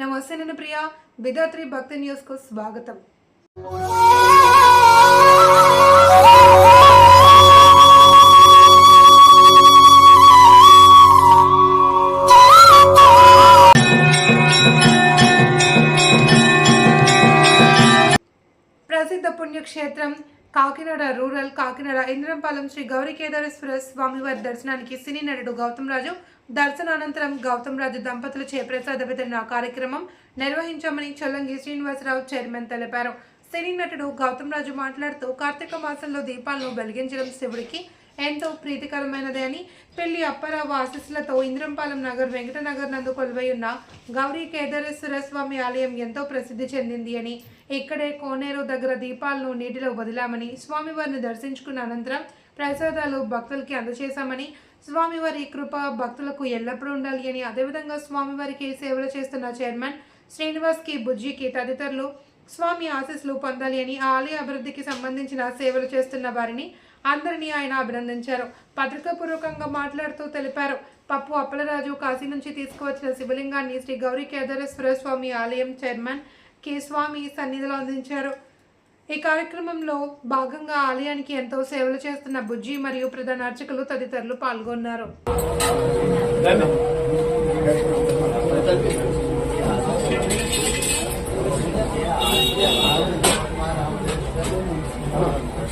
నమస్తే నేను ప్రియా. విధాత్రి భక్తి న్యూస్కు స్వాగతం. ప్రసిద్ధ పుణ్యక్షేత్రం కాకినాడ రూరల్ కాకినాడ ఇంద్రంపాలెం శ్రీ గౌరీ కేదారేశ్వర స్వామివారి దర్శనానికి సినీ నటుడు గౌతమ్ రాజు దర్శనానంతరం గౌతమ్ రాజు దంపతులచే ప్రసాద వితరణ కార్యక్రమం నిర్వహించామని చొల్లంగి శ్రీనివాసరావు చైర్మన్ తెలిపారు. సినీ నటుడు గౌతమ్ రాజు మాట్లాడుతూ కార్తీక మాసంలో దీపాలను వెలిగించడం శివుడికి ఎంతో ప్రీతికరమైనది అని పెళ్ళి అప్పారావు ఆశీస్సులతో ఇంద్రంపాలెం నగర్ వెంకటనగర్ నందు కొలువై ఉన్న గౌరీ కేదారేశ్వర స్వామి ఆలయం ఎంతో ప్రసిద్ధి చెందింది అని ఇక్కడే కోనేరు దగ్గర దీపాలను నీటిలో వదిలామని స్వామివారిని దర్శించుకున్న అనంతరం ప్రసాదాలు భక్తులకి అందజేశామని స్వామివారి కృప భక్తులకు ఎల్లప్పుడూ ఉండాలి అని అదేవిధంగా స్వామివారికి సేవలు చేస్తున్న చైర్మన్ శ్రీనివాస్కి బుజ్జికి తదితరులు స్వామి ఆశీస్సులు పొందాలి అని ఆలయ అభివృద్ధికి సంబంధించిన సేవలు చేస్తున్న వారిని అందరినీ ఆయన అభినందించారు. పత్రికాపూర్వకంగా మాట్లాడుతూ తెలిపారు. పప్పు అప్పలరాజు కాశీ నుంచి తీసుకువచ్చిన శివలింగాన్ని శ్రీ గౌరీ కేదారేశ్వర స్వామి ఆలయం చైర్మన్ కె స్వామి సన్నిధిలో అందించారు. ఈ కార్యక్రమంలో భాగంగా ఆలయానికి ఎంతో సేవలు చేస్తున్న బుజ్జి మరియు ప్రధాన అర్చకులు తదితరులు పాల్గొన్నారు.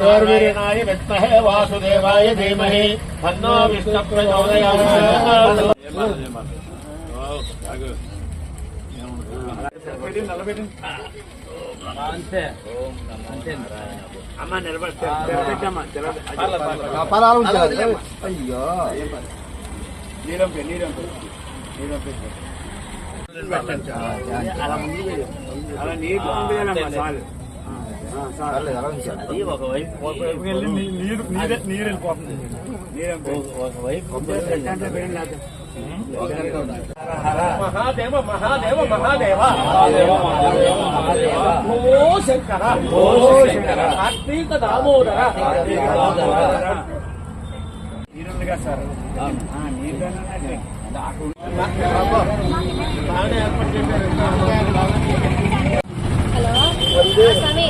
గౌరవీర్యనాయ విద్మహే వాసుదేవాయ ధీమహి తన్నో విష్ణు ప్రచోదయాత్ అమ్మ నిలబడి అయ్యో నీరం పె నీరం పె నీరం పె అలా ముందు వెళ్ళు. అలా నీరు పంపించాలమ్మా చాలు అది ఒకవైపు నీరు నీరే నీరు వెళ్ళిపోతుంది. ఒకవైపు మహాదేవ మహాదేవ మహాదేవ. ఓ శంకర. ఓ శంకర. కార్తీక దామోదర. నీరుందిగా సార్. నీరు బాగానే ఏర్పాటు చేశారు.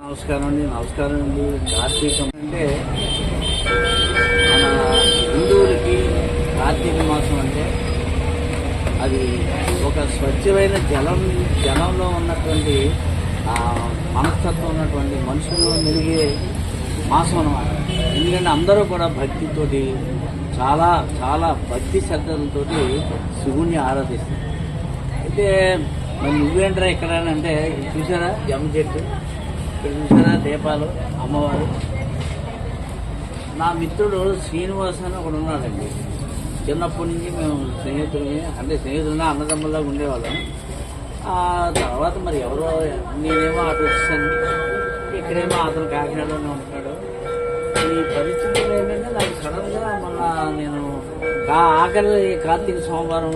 నమస్కారం అండి నమస్కారం అండి. కార్తీకం అంటే మన హిందువులకి కార్తీక మాసం అంటే అది ఒక స్వచ్ఛమైన జలం జలంలో ఉన్నటువంటి మనస్తత్వం ఉన్నటువంటి మనుషులు మెరిగే మాసం అనమాట ఎందుకంటే అందరూ కూడా భక్తితోటి చాలా చాలా భక్తి శ్రద్ధలతో శివుణ్ణి ఆరాధిస్తారు. అయితే మరి నువ్వేంట్రా ఇక్కడ అంటే చూసారా జమ్మ చెట్టు ఇక్కడ చూసారా దీపాలు అమ్మవారు? నా మిత్రుడు శ్రీనివాస్ అని ఒకడు ఉన్నాడండి. చిన్నప్పటి నుంచి మేము స్నేహితులమే అంటే స్నేహితులనే అన్నదమ్ముల్లాగా ఉండేవాళ్ళం. ఆ తర్వాత మరి ఎవరో నేనేమో అటు వచ్చాను ఇక్కడేమో అతను కాకినాడలోనే ఉంటున్నాడు. ఈ పరిస్థితులు ఏంటంటే నాకు సడన్గా మళ్ళా నేను ఆఖరి కార్తీక సోమవారం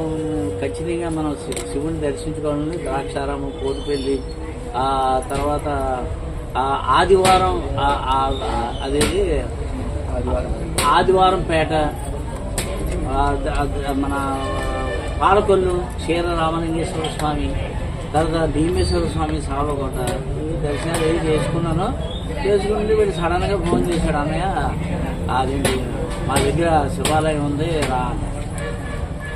ఖచ్చితంగా మనం శివుని దర్శించుకోవాలని ద్రాక్షారామం కోటిపల్లి ఆ తర్వాత ఆదివారం అదేది? ఆదివారం. పేట మన పాలకొల్లు క్షీర రామలింగేశ్వర స్వామి తర్వాత భీమేశ్వర స్వామి సావకోట దర్శనాలు ఏవి చేసుకున్నాను చేసుకుంటే వీడు సడన్గా ఫోన్ చేశాడు అన్నయ్య అదేంటి మా దగ్గర శివాలయం ఉంది రా.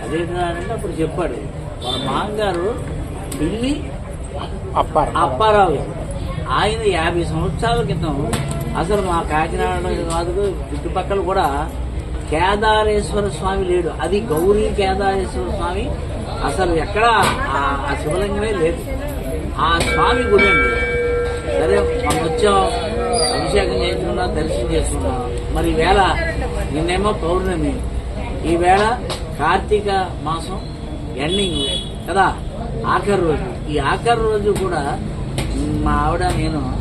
అదేంటి అంటే అప్పుడు చెప్పాడు వాళ్ళ మామగారు ఢిల్లీ అప్పారావు ఆయన యాభై సంవత్సరాల క్రితం అసలు మా కాకినాడ కాదు చుట్టుపక్కల కూడా కేదారేశ్వర స్వామి లేడు. అది గౌరీ కేదారేశ్వర స్వామి. అసలు ఎక్కడ? ఆ- శివలింగమే లేదు. ఆ స్వామి గుడి అండి. సరే మనం వచ్చాం అభిషేకం చేసుకున్నాం దర్శనం చేసుకున్నాం. మరి ఈ వేళ నిన్నేమో పౌర్ణమి. ఈవేళ కార్తీక మాసం ఎండింగ్ కదా ఆఖరి రోజు. ఈ ఆఖరి రోజు కూడా మా ఆవిడ నేను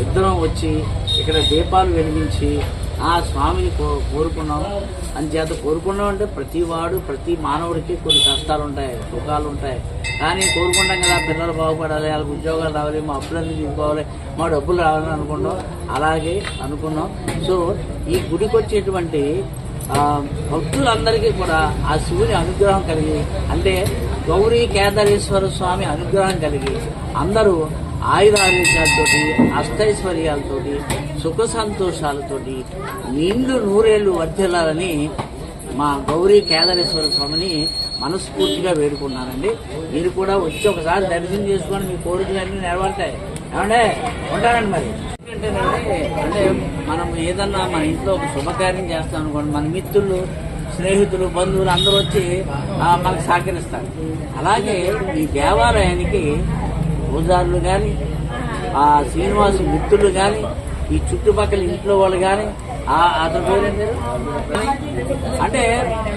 ఇద్దరం వచ్చి ఇక్కడ దీపాలు వెలిగించి ఆ స్వామిని కో కోరుకున్నాం. అని చేత కోరుకున్నాం అంటే ప్రతి వాడు ప్రతి మానవుడికి కొన్ని కష్టాలు ఉంటాయి సుఖాలు ఉంటాయి. కానీ కోరుకుంటాం కదా పిల్లలు బాగుపడాలి వాళ్ళకి ఉద్యోగాలు రావాలి మా అప్పులన్నీ తీసుకోవాలి మా డబ్బులు రావాలని అనుకున్నాం. అలాగే అనుకున్నాం. సో ఈ గుడికి వచ్చేటువంటి భక్తులందరికీ కూడా ఆ శివుని అనుగ్రహం కలిగి అంటే గౌరీ కేదారేశ్వర స్వామి అనుగ్రహం కలిగి అందరూ ఆయురారోగ్యాలతోటి అష్టైశ్వర్యాలతోటి సుఖ సంతోషాలతోటి నిండు నూరేళ్ళు వర్ధిల్లాలని మా గౌరీ కేదారేశ్వర స్వామిని మనస్ఫూర్తిగా వేడుకున్నానండి మీరు కూడా వచ్చి ఒకసారి దర్శనం చేసుకొని మీ కోరికలన్నీ నెరవేరుతాయి. ఏమంటే ఉంటానండి మరి. అంటే మనం ఏదన్నా మన ఇంట్లో ఒక శుభకార్యం చేస్తాం అనుకోండి మన మిత్రులు స్నేహితులు బంధువులు అందరూ వచ్చి మనకు సహకరిస్తారు. అలాగే ఈ దేవాలయానికి పూజారులు కానీ ఆ శ్రీనివాసు మిత్రులు కానీ ఈ చుట్టుపక్కల ఇంట్లో వాళ్ళు కానీ అతను అంటే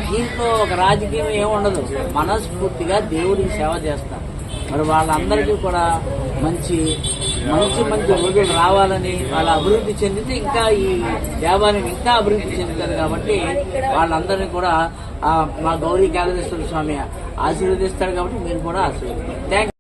దీంట్లో ఒక రాజకీయం ఏముండదు. మనస్ఫూర్తిగా దేవుడికి సేవ చేస్తారు. మరి వాళ్ళందరికీ కూడా మంచి మంచి మంచి రోజులు రావాలని వాళ్ళ అభివృద్ధి చెందితే ఇంకా ఈ దేవాలయం ఇంకా అభివృద్ధి చెందుతారు కాబట్టి వాళ్ళందరినీ కూడా మా గౌరీ కాళేశ్వర స్వామి ఆశీర్వదిస్తాడు కాబట్టి మీరు కూడా ఆశీర్వదిస్తారు థ్యాంక్